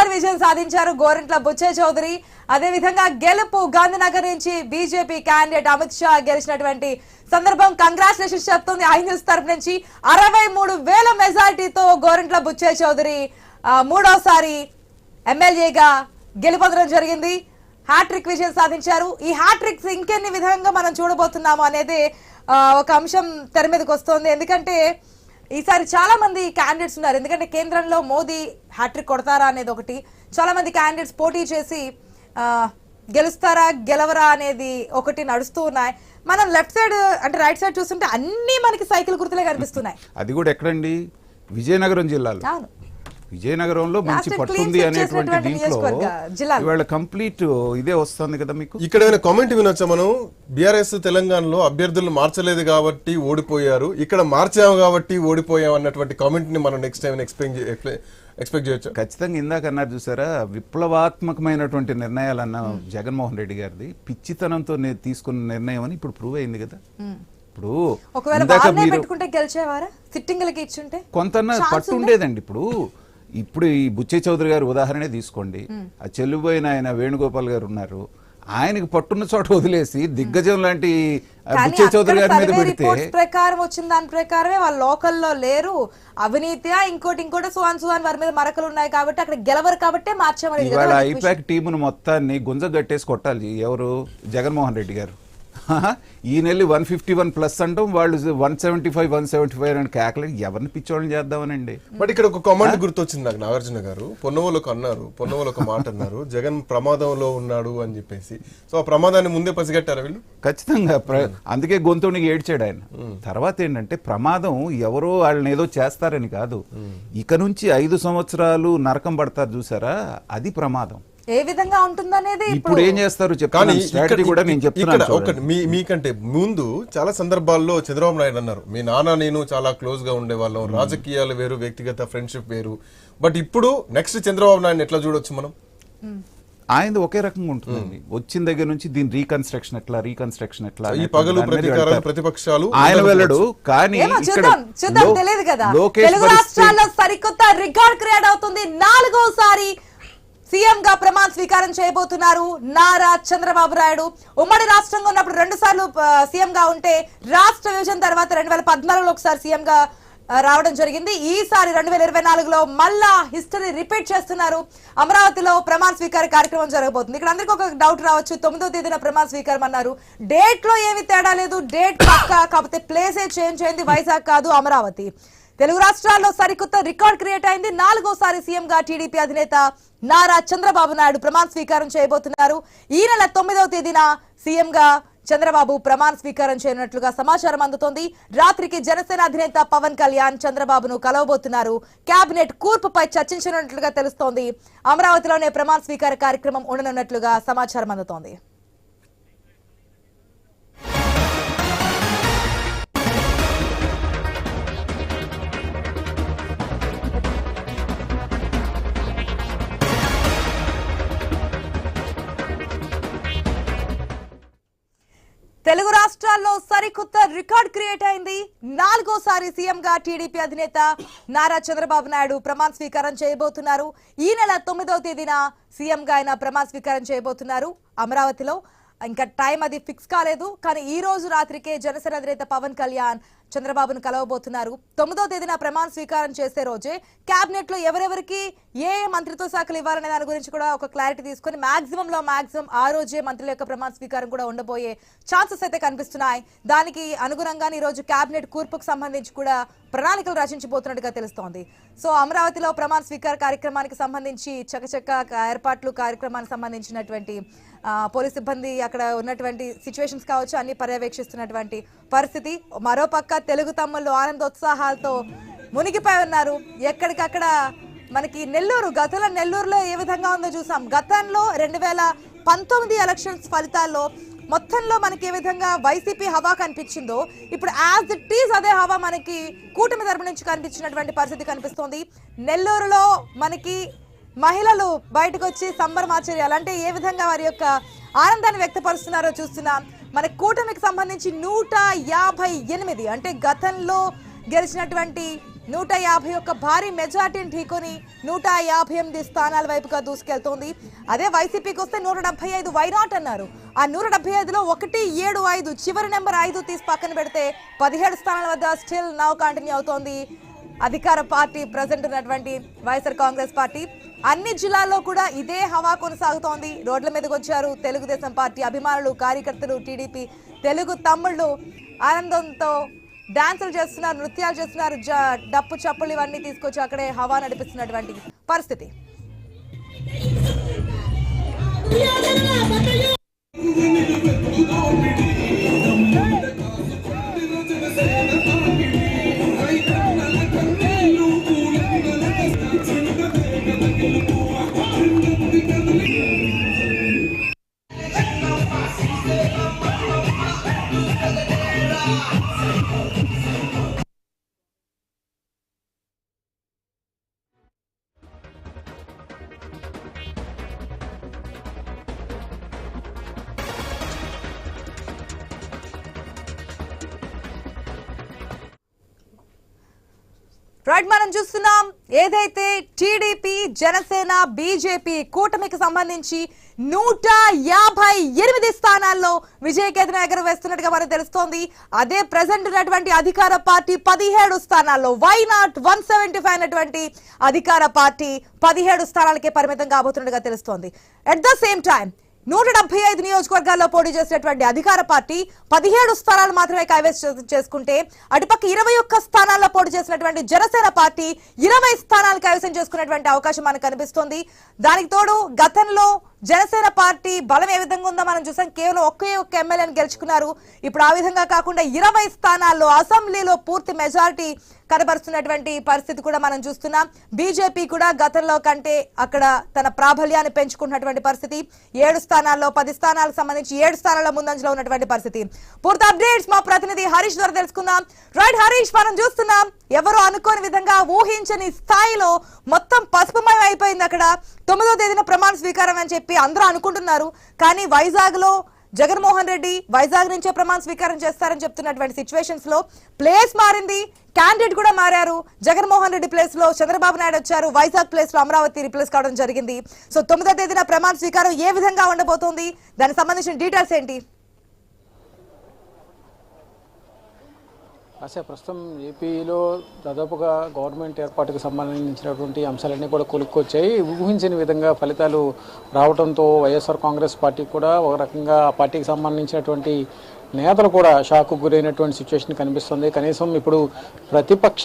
మరోసారి విజయం సాధించారు గోరంట్ల బుచ్చే చౌదరి. అదే విధంగా గెలుపు గాంధీనగర్ నుంచి బీజేపీ క్యాండిడేట్ అమిత్ షా గెలిచినటువంటి సందర్భం కంగ్రాచులేషన్స్ చెప్తుంది. ఐ న్యూస్ తరపు నుంచి అరవై మూడు వేల మెజార్టీతో గోరంట్ల బుచ్చే చౌదరి మూడోసారి ఎమ్మెల్యేగా గెలుపొందడం జరిగింది. హ్యాట్రిక్ విజయం సాధించారు. ఈ హ్యాట్రిక్స్ ఇంకెన్ని విధంగా మనం చూడబోతున్నాము అనేది ఒక అంశం తెర మీదకి వస్తుంది. ఎందుకంటే ఈసారి చాలా మంది క్యాండిడేట్స్ ఉన్నారు. ఎందుకంటే కేంద్రంలో మోదీ హ్యాట్రిక్ కొడతారా అనేది ఒకటి. చాలా మంది క్యాండిడేట్స్ పోటీ చేసి గెలుస్తారా గెలవరా అనేది ఒకటి నడుస్తూ ఉన్నాయి. మనం లెఫ్ట్ సైడ్ అంటే రైట్ సైడ్ చూస్తుంటే అన్ని మనకి సైకిల్ గుర్తులే కనిపిస్తున్నాయి. అది కూడా ఎక్కడండి? విజయనగరం జిల్లాలో. విజయనగరంలో మంచి Last పట్టు clean ఉంది sweep అనేటువంటి దీంట్లో. ఇవాళ కంప్లీట్ ఇదే వస్తుంది కదా మీకు? ఇక్కడ కామెంట్ వినొచ్చా మనం? బీఆర్ఎస్ తెలంగాణలో అభ్యర్థులు మార్చలేదు కాబట్టి ఓడిపోయారు. ఇక్కడ మార్చాము కాబట్టి ఓడిపోయాం అన్నటువంటి కామెంట్ని మనం నెక్స్ట్ టైం ఎక్స్పెక్ట్ ఎక్స్పెక్ట్ చేయొచ్చు? ఖచ్చితంగా ఇందాక అన్నారు చూసారా విప్లవాత్మకమైనటువంటి నిర్ణయాలు అన్న జగన్మోహన్ రెడ్డి గారిది పిచ్చితనంతో తీసుకున్న నిర్ణయం అని ఇప్పుడు ప్రూవ్ అయింది కదా. ఇప్పుడు ఒకవేళ ఇందాక వాళ్ళనే మీరు పెట్టుకుంటే గెలిచేవారా? సిట్టింగ్లకి ఇచ్చుంటే కొంత పట్టు? ఉండేదండి ఇప్పుడు. ఇప్పుడు ఈ బుచ్చే చౌదరి గారు ఉదాహరణే తీసుకోండి. ఆ చెల్లిపోయిన ఆయన వేణుగోపాల్ గారు ఉన్నారు. ఆయనకి పట్టున్న చోట వదిలేసి దిగ్గజం లాంటి బుచ్చే చౌదరి గారి మీద పెడితే ప్రకారం వచ్చిన దాని ప్రకారమే వాళ్ళు లోకల్లో లేరు. అవినీతియా ఇంకోటి ఇంకోటి సుహాన్ సుహాన్ వారి మీద మరకలు ఉన్నాయి కాబట్టి అక్కడ గెలవరు కాబట్టే మార్చామని ఇవాళ విషయం. ఐపాక్ టీమును మొత్తాన్ని గుంజగట్టేసి కొట్టాలి ఎవరు? జగన్మోహన్ రెడ్డి గారు. ఈ నెల వన్ ఫిఫ్టీ వన్ ప్లస్ అంటాం వాళ్ళు one seventy five one seventy five అని కేకలు ఎవరిని పిచ్చోళ్ళని చేద్దామనండి. బట్ ఇక్కడ ఒక కామెంట్ గుర్తొచ్చింది నాకు నాగార్జున గారు. పొన్నవోలకు అన్నారు పొన్నవోలు ఒక మాట అన్నారు జగన్ ప్రమాదంలో ఉన్నాడు అని చెప్పేసి. సో ఆ ప్రమాదాన్ని ముందే పసిగట్టారా వీళ్ళు? ఖచ్చితంగా ప్ర- అందుకే గొంతునికి ఏడ్చాడు ఆయన. తర్వాత ఏంటంటే ప్రమాదం ఎవరో వాళ్ళని ఏదో చేస్తారని కాదు. ఇక నుంచి ఐదు సంవత్సరాలు నరకం పడతారు చూసారా? అది ప్రమాదం. ఏ విధంగా ఉంటుందనేది ఇప్పుడు ఏం చేస్తారు కానీ స్ట్రాటజీ కూడా నేను ఇక్కడ చెప్తున్నాను ఒకటి. మీ మీకంటే ముందు చాలా సందర్భాల్లో చంద్రబాబు నాయుడు అన్నారు మీ నాన్న నేను చాలా క్లోజ్గా ఉండేవాళ్ళం రాజకీయాలు వేరు వ్యక్తిగత ఫ్రెండ్షిప్ వేరు. బట్ ఇప్పుడు నెక్స్ట్ చంద్రబాబు నాయుడు ఎట్లా చూడొచ్చు మనం? ఆయనది ఒకే రకంగా ఉంటుందండి. వచ్చిన దగ్గర నుంచి దీని రీకన్స్ట్రక్షన్ ఎట్లా రీకన్స్ట్రక్షన్ ఎట్లా ఈ పగలు. ప్రతిపక్షాలు ఆయన. వెళ్ళడు కానీ చూద్దాం తెలియదు కదా. తెలుగు రాష్ట్రాల్లో సరికొత్త రికార్డ్ క్రియేట్ అవుతుంది నాలుగోసారి. సీఎం గా ప్రమాణ స్వీకారం చేయబోతున్నారు నారా చంద్రబాబు నాయుడు. ఉమ్మడి రాష్ట్రంగా ఉన్నప్పుడు రెండు సార్లు సీఎం గా ఉంటే రాష్ట్ర విభజన తర్వాత రెండు వేల పద్నాలుగులో ఒకసారి సీఎం గా రావడం జరిగింది. ఈసారి రెండు వేల ఇరవై నాలుగులో మళ్ళా హిస్టరీ రిపీట్ చేస్తున్నారు. అమరావతిలో ప్రమాణ స్వీకార కార్యక్రమం జరగబోతుంది. ఇక్కడ అందరికీ ఒక డౌట్ రావచ్చు. తొమ్మిదో తేదీన ప్రమాణ స్వీకారం అన్నారు. డేట్లో ఏమి తేడా లేదు. డేట్ పక్క కాకపోతే ప్లేసే చేంజ్ అయింది. వైజాగ్ కాదు అమరావతి. తెలుగు రాష్ట్రాల్లో సరికొత్త రికార్డ్ క్రియేట్ అయింది. నాలుగోసారి సీఎంగా టీడీపీ అధినేత నారా చంద్రబాబు నాయుడు ప్రమాణ స్వీకారం చేయబోతున్నారు. ఈ నెల తొమ్మిదవ తేదీన సీఎంగా చంద్రబాబు ప్రమాణ స్వీకారం చేయనున్నట్లుగా సమాచారం అందుతోంది. రాత్రికి జనసేన అధినేత పవన్ కళ్యాణ్ చంద్రబాబును కలవబోతున్నారు. కేబినెట్ కూర్పుపై చర్చించనున్నట్లుగా తెలుస్తోంది. అమరావతిలోనే ప్రమాణ స్వీకార కార్యక్రమం ఉండనున్నట్లుగా సమాచారం అందుతోంది. తెలుగు రాష్ట్రాల్లో సరికొత్త రికార్డ్ క్రియేట్ అయింది. నాలుగోసారి సీఎంగా టీడీపీ అధినేత నారా చంద్రబాబు నాయుడు ప్రమాణ స్వీకారం చేయబోతున్నారు. ఈ నెల తొమ్మిదవ తేదీన సీఎంగా ఆయన ప్రమాణ స్వీకారం చేయబోతున్నారు. అమరావతిలో ఇంకా టైం అది ఫిక్స్ కాలేదు. కానీ ఈ రోజు రాత్రికే జనసేన అధినేత పవన్ కళ్యాణ్ చంద్రబాబును కలవబోతున్నారు. తొమ్మిదో తేదీన ప్రమాణ స్వీకారం చేసే రోజే కేబినెట్లో ఎవరెవరికి ఏ ఏ మంత్రిత్వ శాఖలు ఇవ్వాలనే దాని గురించి కూడా ఒక క్లారిటీ తీసుకొని మాక్సిమం లో మాక్సిమం ఆ రోజే మంత్రుల యొక్క ప్రమాణ స్వీకారం కూడా ఉండబోయే ఛాన్సెస్ అయితే కనిపిస్తున్నాయి. దానికి అనుగుణంగానే ఈ రోజు కేబినెట్ కూర్పుకు సంబంధించి కూడా ప్రణాళికలు రచించబోతున్నట్టుగా తెలుస్తోంది. సో అమరావతిలో ప్రమాణ స్వీకార కార్యక్రమానికి సంబంధించి చకచక్క ఏర్పాట్లు కార్యక్రమానికి సంబంధించినటువంటి పోలీస్ సిబ్బంది అక్కడ ఉన్నటువంటి సిచ్యువేషన్స్ కావచ్చు అన్ని పర్యవేక్షిస్తున్నటువంటి పరిస్థితి. మరోపక్క తెలుగు తమ్ముళ్ళు ఆనందోత్సాహాలతో మునిగిపోయి ఉన్నారు. ఎక్కడికక్కడ మనకి నెల్లూరు గతంలో నెల్లూరులో ఏ విధంగా ఉందో చూసాం. గతంలో రెండు వేల పంతొమ్మిది ఎలక్షన్స్ ఫలితాల్లో మొత్తంలో మనకి ఏ విధంగా వైసీపీ హవా కనిపించిందో ఇప్పుడు యాజ్ ఇట్ ఈజ్ అదే హవా మనకి కూటమి తరపు నుంచి కనిపించినటువంటి పరిస్థితి కనిపిస్తోంది. నెల్లూరులో మనకి మహిళలు బయటకు వచ్చి సంబరమాచర్యాలు అంటే ఏ విధంగా వారి యొక్క ఆనందాన్ని వ్యక్తపరుస్తున్నారో చూస్తున్నాం. మన కూటమికి సంబంధించి నూట యాభై ఎనిమిది అంటే గతంలో గెలిచినటువంటి నూట యాభై ఒక్క భారీ మెజార్టీని ఢీకొని నూట యాభై ఎనిమిది స్థానాల వైపుగా దూసుకెళ్తోంది. అదే వైసీపీకి వస్తే నూట డెబ్బై ఐదు వైనాట్ అన్నారు. ఆ నూట డెబ్బై ఐదులో ఒకటి ఏడు ఐదు చివరి నెంబర్ ఐదు తీసి పక్కన పెడితే పదిహేడు స్థానాల వద్ద స్టిల్ నౌ కంటిన్యూ అవుతోంది. అధికార పార్టీ ప్రజెంట్ ఉన్నటువంటి వైఎస్ఆర్ కాంగ్రెస్ పార్టీ. అన్ని జిల్లాల్లో కూడా ఇదే హవా కొనసాగుతోంది. రోడ్ల మీదకి వచ్చారు తెలుగుదేశం పార్టీ అభిమానులు కార్యకర్తలు టీడీపీ తెలుగు తమ్ముళ్ళు. ఆనందంతో డాన్సులు చేస్తున్నారు నృత్యాలు చేస్తున్నారు జ- డప్పు చప్పులు ఇవన్నీ తీసుకొచ్చి అక్కడే హవా నడిపిస్తున్నటువంటి పరిస్థితి. రైట్ మనం చూస్తున్నాం. ఏదైతే టీడీపీ జనసేన బీజేపీ కూటమికి సంబంధించి నూట యాభై ఎనిమిది స్థానాల్లో విజయకేతన ఎగరవేస్తున్నట్టుగా మనకు తెలుస్తోంది. అదే ప్రజెంట్ ఉన్నటువంటి అధికార పార్టీ పదిహేడు స్థానాల్లో. Why not one seventy five అయినటువంటి అధికార పార్టీ పదిహేడు స్థానాలకే పరిమితం కాబోతున్నట్టుగా తెలుస్తోంది. అట్ ద సేమ్ టైం నూట డెబ్బై ఐదు నియోజకవర్గాల్లో పోటీ చేసినటువంటి అధికార పార్టీ పదిహేడు స్థానాలు మాత్రమే కైవసం చే- చేసుకుంటే అటుపక్క ఇరవై ఒక్క స్థానాల్లో పోటీ చేసినటువంటి జనసేన పార్టీ ఇరవై స్థానాలు కైవసం చేసుకున్నటువంటి అవకాశం మనకు కనిపిస్తోంది. దానికి తోడు గతంలో జనసేన పార్టీ బలం ఏ విధంగా ఉందో మనం చూసాం. కేవలం ఒకే ఒక్క ఎమ్మెల్యేని గెలుచుకున్నారు. ఇప్పుడు ఆ విధంగా కాకుండా ఇరవై స్థానాల్లో అసెంబ్లీలో పూర్తి మెజారిటీ కనబరుస్తున్నటువంటి పరిస్థితి కూడా మనం చూస్తున్నాం. బీజేపీ కూడా గతంలో కంటే అక్కడ తన ప్రాబల్యాన్ని పెంచుకుంటున్నటువంటి పరిస్థితి. ఏడు స్థానాల్లో పది స్థానాలకు సంబంధించి ఏడు స్థానాల ముందంజలో ఉన్నటువంటి పరిస్థితి. పూర్తి అప్డేట్స్ మా ప్రతినిధి హరీష్ ద్వారా తెలుసుకుందాం. రైట్ హరీష్ మనం చూస్తున్నాం ఎవరు అనుకోని విధంగా ఊహించని స్థాయిలో మొత్తం పసుపుమయం అయిపోయింది అక్కడ. తొమ్మిదో తేదీన ప్రమాణ స్వీకారం అని చెప్పి అందరూ అనుకుంటున్నారు. కానీ వైజాగ్లో జగన్మోహన్ రెడ్డి వైజాగ్ నుంచే ప్రమాణ స్వీకారం చేస్తారని చెప్తున్నటువంటి సిచ్యువేషన్స్లో ప్లేస్ మారింది. క్యాండిడేట్ కూడా మారారు. జగన్మోహన్ రెడ్డి ప్లేస్లో చంద్రబాబు నాయుడు వచ్చారు. వైజాగ్ ప్లేస్లో అమరావతి రిప్లేస్ కావడం జరిగింది. సో తొమ్మిదో తేదీన ప్రమాణ స్వీకారం ఏ విధంగా ఉండబోతోంది? దానికి సంబంధించిన డీటెయిల్స్ ఏంటి? అసలు ప్రస్తుతం ఏపీలో దాదాపుగా గవర్నమెంట్ ఏర్పాటుకు సంబంధించినటువంటి అంశాలన్నీ కూడా కొలుక్కొచ్చాయి ఊహించిన విధంగా ఫలితాలు రావడంతో వైఎస్ఆర్ కాంగ్రెస్ పార్టీ కూడా ఒక రకంగా ఆ పార్టీకి సంబంధించినటువంటి నేతలు కూడా షాకు గురైనటువంటి సిచ్యువేషన్ కనిపిస్తుంది. కనీసం ఇప్పుడు ప్రతిపక్ష